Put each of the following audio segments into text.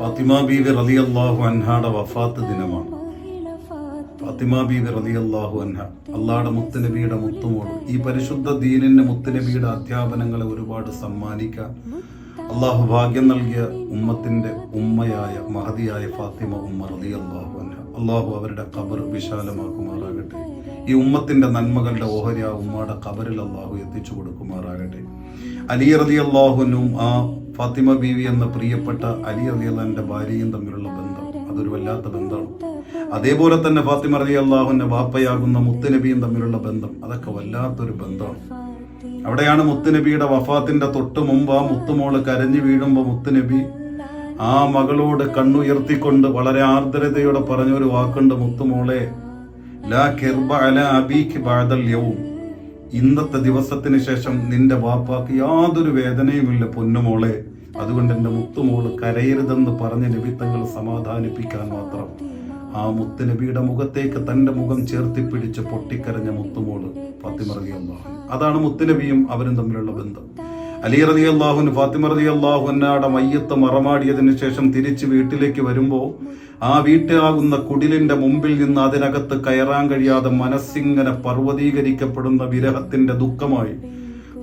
ഫാത്തിമ ബീവി റളിയല്ലാഹു അൻഹാടെ വഫാത്ത് ദിനമാണ്. ഫാത്തിമ ബീവി റളിയല്ലാഹു അൻഹ അള്ളാഹുടെ മുത്തുനബിയുടെ മുത്തുമോട് ഈ പരിശുദ്ധ ദീനിന്റെ മുത്തുനബിയുടെ അധ്യാപനങ്ങളെ ഒരുപാട് സമ്മാനിക്കാൻ അള്ളാഹു ഭാഗ്യം നൽകിയ ഉമ്മത്തിന്റെ ഉമ്മയായ മഹതിയായ ഫാത്തിമ ഉമ്മ റളിയല്ലാഹു അൻഹ. അള്ളാഹു അവരുടെ കബർ വിശാലമാക്കുമാറാകട്ടെ. ഈ ഉമ്മത്തിന്റെ നന്മകളുടെ ഓഹരി ആ ഉമ്മയുടെ കബറിൽ അള്ളാഹു എത്തിച്ചു കൊടുക്കുമാറാകട്ടെ. അലി റതി അള്ളാഹുനും ആ ഫാത്തിമ ബീവി എന്ന പ്രിയപ്പെട്ട അലി റതി അള്ളാഹിന്റെ ഭാര്യയും തമ്മിലുള്ള ബന്ധം അതൊരു വല്ലാത്ത ബന്ധമാണ്. അതേപോലെ തന്നെ ഫാത്തിമ റതി അള്ളാഹുവിന്റെ വാപ്പയാകുന്ന മുത്തുനബിയും തമ്മിലുള്ള ബന്ധം അതൊക്കെ വല്ലാത്തൊരു ബന്ധമാണ്. അവിടെയാണ് മുത്തുനബിയുടെ വഫാത്തിന്റെ തൊട്ട് മുമ്പ് ആ മുത്തുമോൾ കരഞ്ഞു വീഴുമ്പോ മുത്തുനബി ആ മകളോട് കണ്ണുയർത്തിക്കൊണ്ട് വളരെ ആർദ്രതയോടെ പറഞ്ഞൊരു വാക്കുണ്ട് മുത്തുമോളെ ഇന്നത്തെ ദിവസത്തിന് ശേഷം നിന്റെ വാപ്പാക്ക് യാതൊരു വേദനയുമില്ല പൊന്നുമോളെ അതുകൊണ്ട് എന്റെ മുത്തുമോൾ കരയരുതെന്ന് പറഞ്ഞ നബിത്തങ്ങൾ സമാധാനിപ്പിക്കാൻ മാത്രം. ആ മുത്തുനബിയുടെ മുഖത്തേക്ക് തന്റെ മുഖം ചേർത്തി പിടിച്ച് പൊട്ടിക്കരഞ്ഞ മുത്തുമോൾ ഫാത്തിമ റതി അള്ളാഹു അതാണ് മുത്തുനബിയും അവരും തമ്മിലുള്ള ബന്ധം. അലി റതി അള്ളാഹുന് ഫാത്തിമ റതി അള്ളാഹുന്നയുടെ മയ്യത്ത് മറമാടിയതിനു ശേഷം തിരിച്ച് വീട്ടിലേക്ക് വരുമ്പോൾ ആ വീട്ടിലാകുന്ന കുടിലിന്റെ മുമ്പിൽ നിന്ന് അതിനകത്ത് കയറാൻ കഴിയാതെ മനസ്സിങ്ങനെ പർവ്വതീകരിക്കപ്പെടുന്ന വിരഹത്തിന്റെ ദുഃഖമായി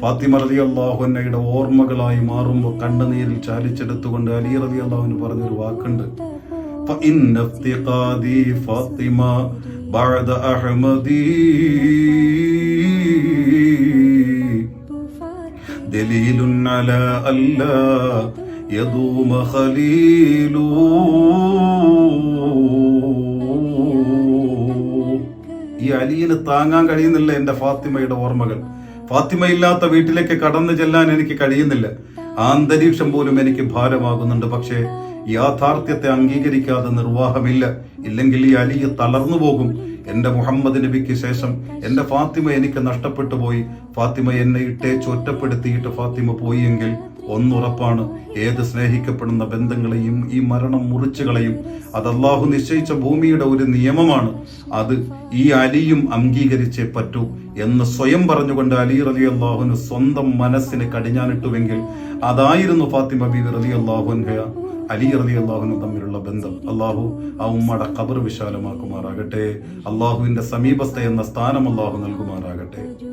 ഫാത്തിമ റതി അള്ളാഹുന്നയുടെ ഓർമ്മകളായി മാറുമ്പോൾ കണ്ണുനീരിൽ ചാലിച്ചെടുത്തുകൊണ്ട് അലി റതി അള്ളാഹുന് പറഞ്ഞൊരു വാക്കുണ്ട് فإن افتقادي فاطمة بعد أحمدي دليل على ألا يدوم خليل ഈ അലിയിന് താങ്ങാൻ കഴിയുന്നില്ല എന്റെ ഫാത്തിമയുടെ ഓർമ്മകൾ ഫാത്തിമയില്ലാത്ത വീട്ടിലേക്ക് കടന്നു ചെല്ലാൻ എനിക്ക് കഴിയുന്നില്ല ആ അന്തരീക്ഷം പോലും എനിക്ക് ഭാരമാകുന്നുണ്ട് പക്ഷേ യാഥാർത്ഥ്യത്തെ അംഗീകരിക്കാതെ നിർവാഹമില്ല ഇല്ലെങ്കിൽ ഈ അലിയെ തളർന്നു പോകും എന്റെ മുഹമ്മദ് നബിക്ക് ശേഷം എന്റെ ഫാത്തിമ എനിക്ക് നഷ്ടപ്പെട്ടു പോയി. ഫാത്തിമ എന്നെ ഇട്ടേച്ച് ഒറ്റപ്പെടുത്തിയിട്ട് ഫാത്തിമ പോയെങ്കിൽ ഒന്നുറപ്പാണ്. ഏത് സ്നേഹിക്കപ്പെടുന്ന ബന്ധങ്ങളെയും ഈ മരണം മുറിച്ചു കളയും അത് അള്ളാഹു നിശ്ചയിച്ച ഭൂമിയുടെ ഒരു നിയമമാണ്. അത് ഈ അലിയും അംഗീകരിച്ചേ പറ്റൂ എന്ന് സ്വയം പറഞ്ഞുകൊണ്ട് അലി റലി അള്ളാഹുന് സ്വന്തം മനസ്സിന് കടിഞ്ഞാനിട്ടുവെങ്കിൽ അതായിരുന്നു ഫാത്തിമ ബി റലി അള്ളാഹുൻഹ അലി റലി അള്ളാഹുനും തമ്മിലുള്ള ബന്ധം. അള്ളാഹു ആ ഉമ്മയുടെ കബർ വിശാലമാക്കുമാറാകട്ടെ. അള്ളാഹുവിന്റെ സമീപസ്ഥ എന്ന സ്ഥാനം അള്ളാഹു നൽകുമാറാകട്ടെ.